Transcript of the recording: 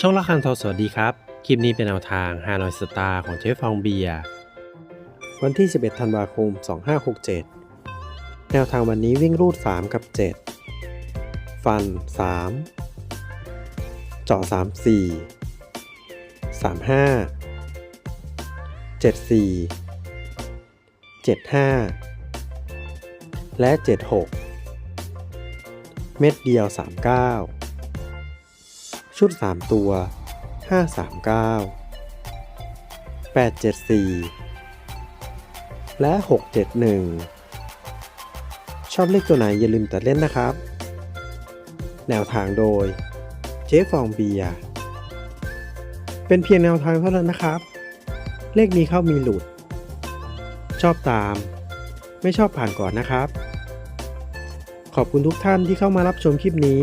ช่องละคังทอสวัสดีครับ คลิปนี้เป็นแนวทางฮานอยสตาร์ของเจ๊ฟองเบียร์วันที่ 11 ธันวาคม 2567 แนวทางวันนี้วิ่งรูด 3 กับ 7 ฟัน 3 เจาะ 3 4 3 5 7 4 7 5 และ 7 6 เม็ดเดียว 39 ชุด 3 ตัว 539 874 และ 671 ชอบเลขตัวไหนอย่าลืมตัดเล่นนะครับ แนวทางโดย เจ๊ฟองเบียเป็นเพียงแนวทางเท่านั้นนะครับ เลขมีเข้ามีหลุด ชอบตาม ไม่ชอบผ่านก่อนนะครับ ขอบคุณทุกท่านที่เข้ามารับชมคลิปนี้